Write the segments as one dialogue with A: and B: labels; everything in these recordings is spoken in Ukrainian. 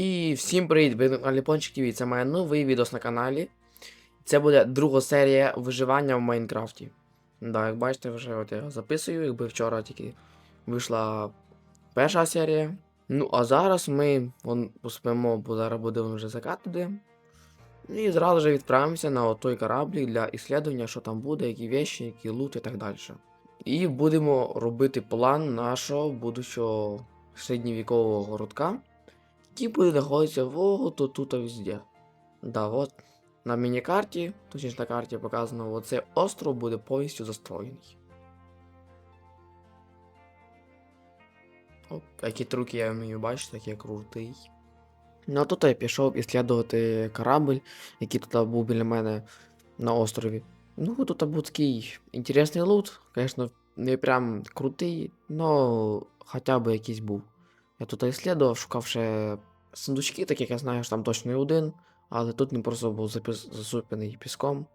A: І всім привіт, ви ТВ. Це моє новий відос на каналі. Це буде друга серія виживання в Майнкрафті. Да, як бачите, вже от я записую, якби вчора тільки вийшла перша серія. Ну, а зараз ми вон, поспимо, бо зараз будемо вже закат туди. І зразу ж відправимося на той кораблік для іслідування, що там буде, які вещі, які лут і так далі. І будемо робити план нашого будущого середньовікового городка буде знаходитися вот тут, тут везде. Да, от на міні-карті, точніше на карті показано, оцей остров буде повністю застроєний. Оп, які трюки я вмію бачити, я крутий. Ну а тут я пішов іслідувати корабль, який тут був біля мене на острові. Ну, тут був такий інтересний лут, звісно, не прям крутий, но хоча б якийсь був. Я тут іслідував, шукав ще сундучки, так як я знаю, що там точно не один, але тут він просто був засипаний піском,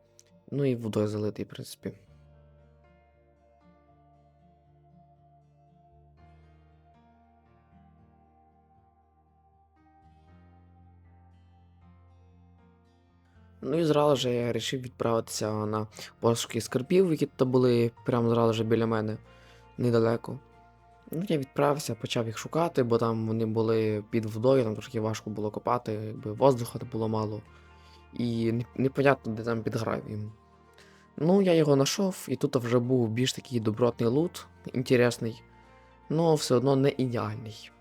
A: ну і водою залитий, в принципі. Ну і зразу ж я вирішив відправитися на пошуки скарбів, які тут були прямо зразу ж біля мене, недалеко. Ну, я відправився, почав їх шукати, бо там вони були під водою, там трошки важко було копати, якби воздуха було мало. І непонятно, де там під гравієм. Ну, я його знайшов, і тут вже був більш такий добротний лут, інтересний, але все одно не ідеальний.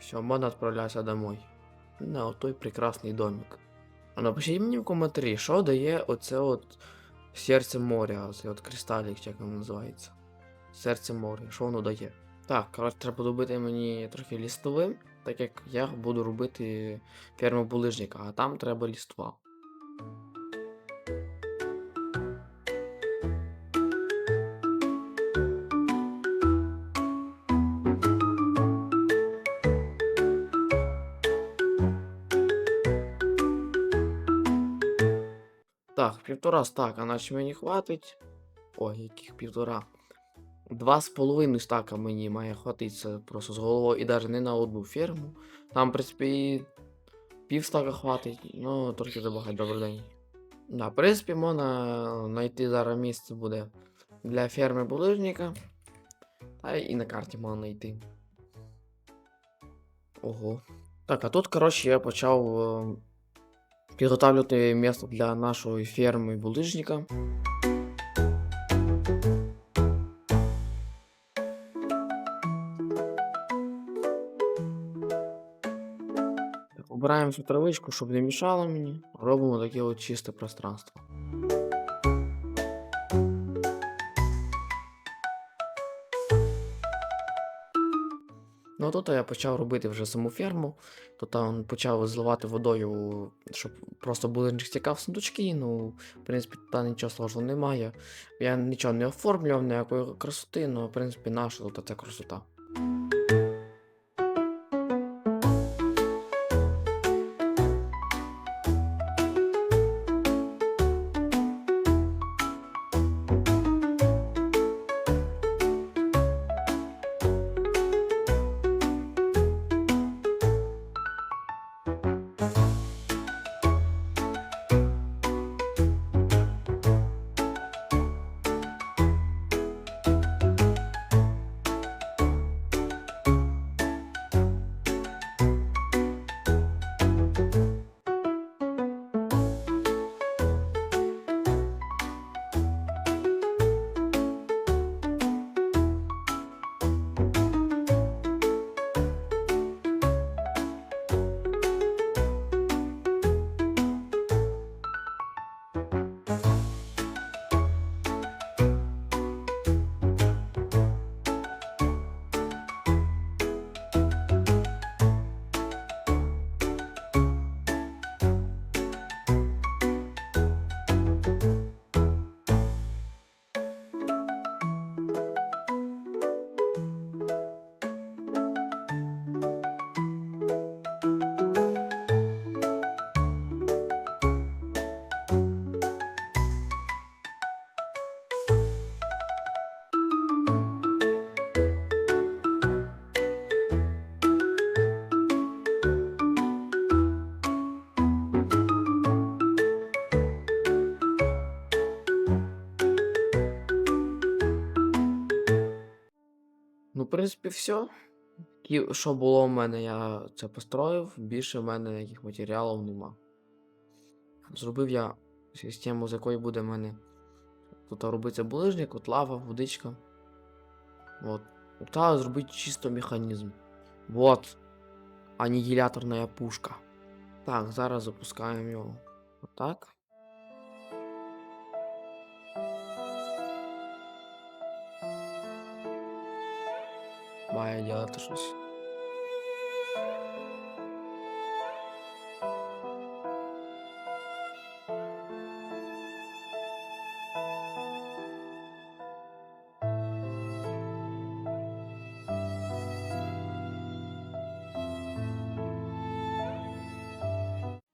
A: Все, можна відправлятися домой. На той прекрасний домик. А напишіть мені в коментарі, що дає оце от серце моря, оце от кристалік, як воно називається. Серце моря, що воно дає? Так, коротше, треба добити мені трохи лістовим, так як я буду робити ферму булижника, а там треба ліства. Так, півтора стака, наче мені хватить. Ой, яких півтора. Два з половиною стака мені має хватитися просто з головою і навіть не на одну ферму. Там, в принципі, пів стака хватить, ну трохи забагато добрий день. Да, в принципі, можна знайти зараз місце буде для ферми булижника. Та і на карті можна знайти. Ого. Так, а тут, коротше, я почав підготовлювати місце для нашої ферми булижника. Так, Обираємо цю травичку, щоб не мішало мені. Робимо таке от чисте пространство. Ну а тут я почав робити вже саму ферму. то там почав зливати водою, щоб просто булинчик стікав в сундучки. Ну, в принципі, тут нічого сложного немає. Я нічого не оформлював, ніякої красоти, ну, в принципі, наша тут ця красота. Принципі, все. І що було в мене, я це построїв. Більше в мене ніяких матеріалів нема. Зробив я систему, з якої буде в мене тут робиться булижник, от лава, водичка. От. Та зробити чисто механізм. Вот. Анігіляторна пушка. Так, зараз запускаємо його. Отак. Має ділати щось.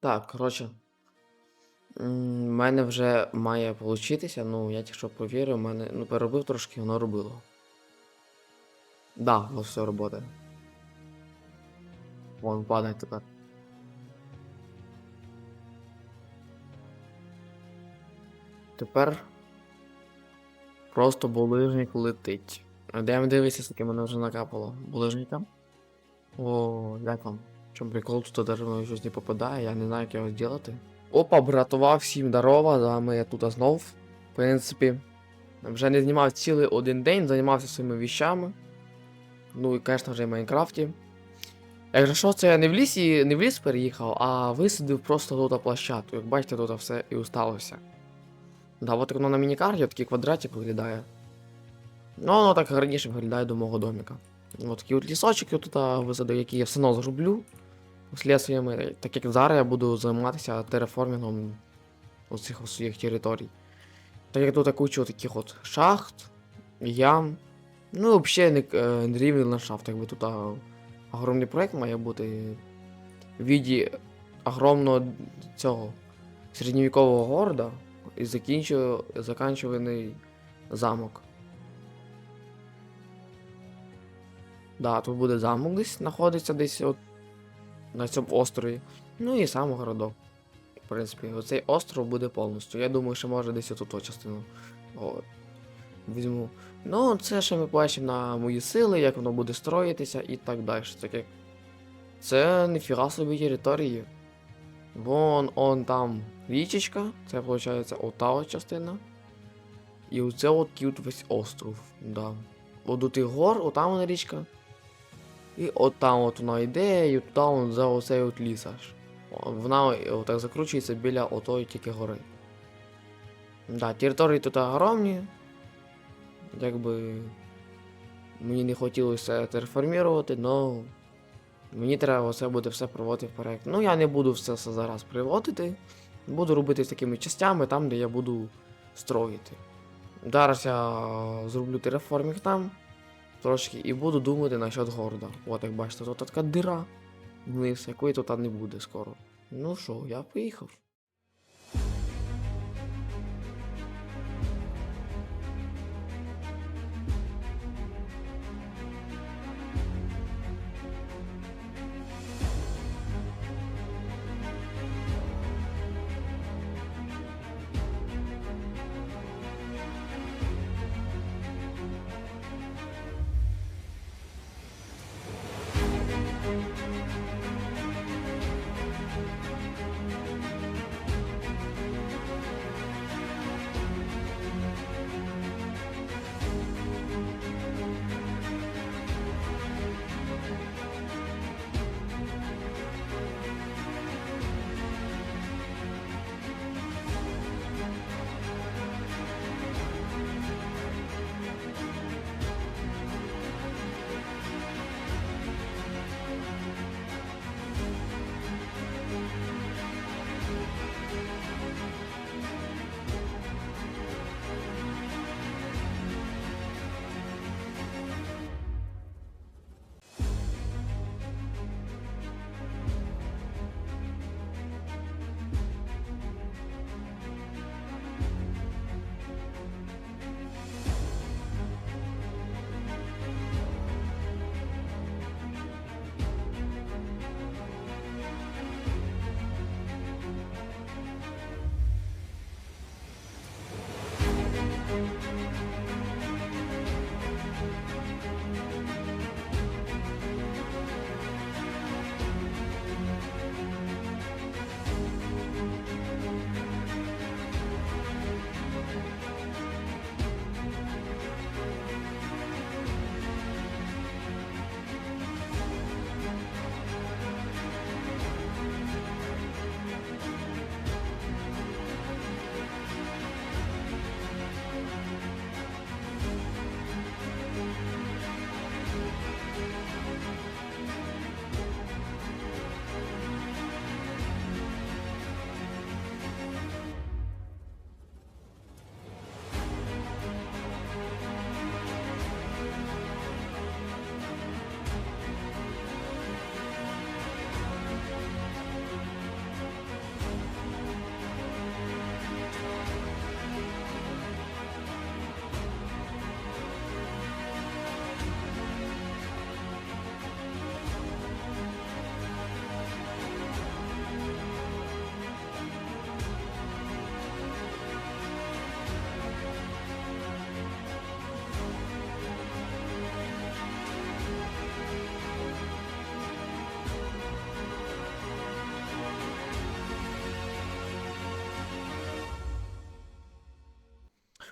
A: Так, коротше. У мене вже має получитися, ну, я тільки що провірив, мене. Ну, переробив трошки, воно робило. Да, воно все роботає. Вон падає тепер. Тепер просто булижник летить. Йдемо дивитися, скільки мене вже накапало. Булижника. О, як вам? Чому прикол, тут даже щось не попадає, я не знаю, як його зробити. Опа, братва, всім здорово, да, ми тут знов. В принципі, вже не знімав цілий один день, займався своїми віщами. Ну і, звісно, вже в Майнкрафті. Якщо що, це я не в лісі, не в ліс переїхав, а висадив просто тут площадку. Як бачите, тут все і усталося. Да, от воно на мінікарті, такий квадратик виглядає. Ну, воно так раніше виглядає до мого домика. От такий от лісочок я тут висадив, який я все одно зроблю. Слідствиями, так як зараз я буду займатися тереформінгом усіх своїх територій. Так як тут куча таких от шахт, ям. Ну, взагалі не, рівний ландшафт, якби тут а, огромний проект має бути в віді огромного цього середньовікового города і закінчу, закінчуваний замок. Да, тут буде замок десь знаходиться десь от на цьому острові. Ну і сам городок. В принципі, оцей остров буде повністю. Я думаю, що може десь оту частину. От. Візьму. Ну, це ще ми бачимо на мої сили, як воно буде строїтися і так далі. Так як Це ніфіга собі території. Вон он там річечка, це виходить ота от частина. І оце от кіт весь остров. Да. От до тих гор, отам вона річка. І от там от вона йде, і туди он за оцей от ліс аж. Вона отак закручується біля отої тільки гори. Да, території тут огромні. Якби мені не хотілося терформірувати, але мені треба це буде все проводити в проект. Ну я не буду все це зараз приводити. Буду робити такими частями там, де я буду строїти. Зараз я зроблю тереформінг там трошки і буду думати насчет города. От як бачите, тут така дира вниз, якої тут не буде скоро. Ну що, я поїхав.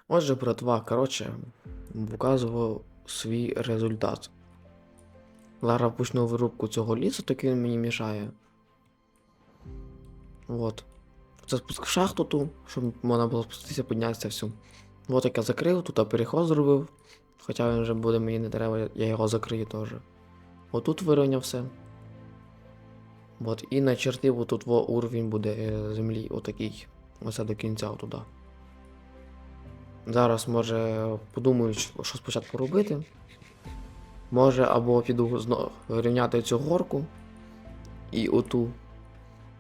A: Отже, братва, коротше, показував свій результат. Зараз почну вирубку цього лісу, так він мені мішає. От. Це спуск в шахту ту, щоб можна було спуститися, піднятися всю. От як я закрив, тут переход зробив. Хоча він вже буде мені не треба, я його закрию теж. Отут вирівняв все. От, і начертив отут во уровень буде е, землі, отакий. Оце до кінця туди. Зараз, може, подумаю, що спочатку робити. Може, або піду знову рівняти цю горку і оту.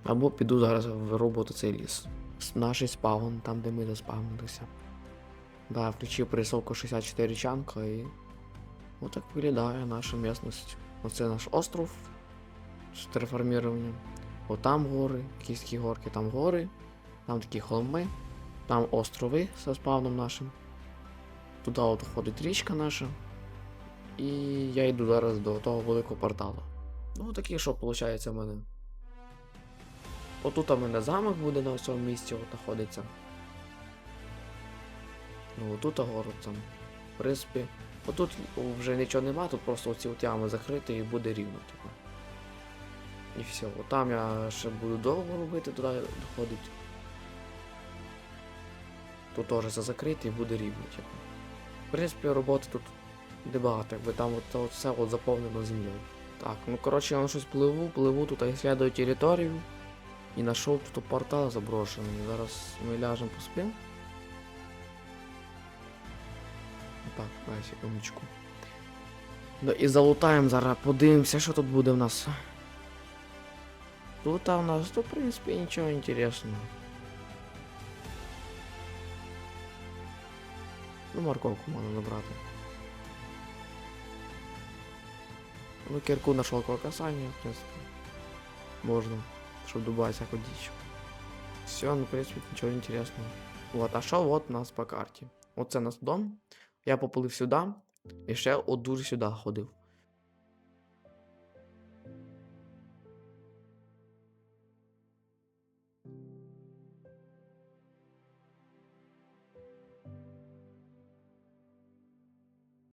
A: Або піду зараз виробити цей ліс. Наш спаун, там де ми заспавнилися. Да, включив пересовку 64 чанка і. Отак виглядає наша місцевість. Оце наш остров з терформіруванням. Отам гори, якісь горки, там гори, там такі холми, там острови зі спавном нашим. Туди от ходить річка наша. І я йду зараз до того великого порталу. Ну, такий, що виходить в мене. Отут у мене замок буде на цьому місці, от знаходиться. Ну, отут город там. В принципі, отут вже нічого нема, тут просто оці от ями закриті і буде рівно, типу. І все. От там я ще буду довго робити, туди доходить. Тут теж все закрите і буде рівно, типу. В принципі, роботи тут небагато, якби там от, от все от заповнено землею. Так, ну коротше, я на щось пливу, пливу тут исследую територію. І знайшов тут портал заброшений. Зараз ми ляжемо поспимо. Так, дай секундочку. Ну і залутаємо зараз, подивимося, що тут буде в нас. Тут у нас, то, в принципі, нічого інтересного. Ну, морковку можна забрати. Ну, кірку на шелковое касання, в принципі. Можна, щоб дубать всякую дичь. Все, ну, в принципі, нічого інтересного. Вот, а що вот у нас по карті? Оце наш дом. Я поплив сюди. І ще от дуже сюди ходив.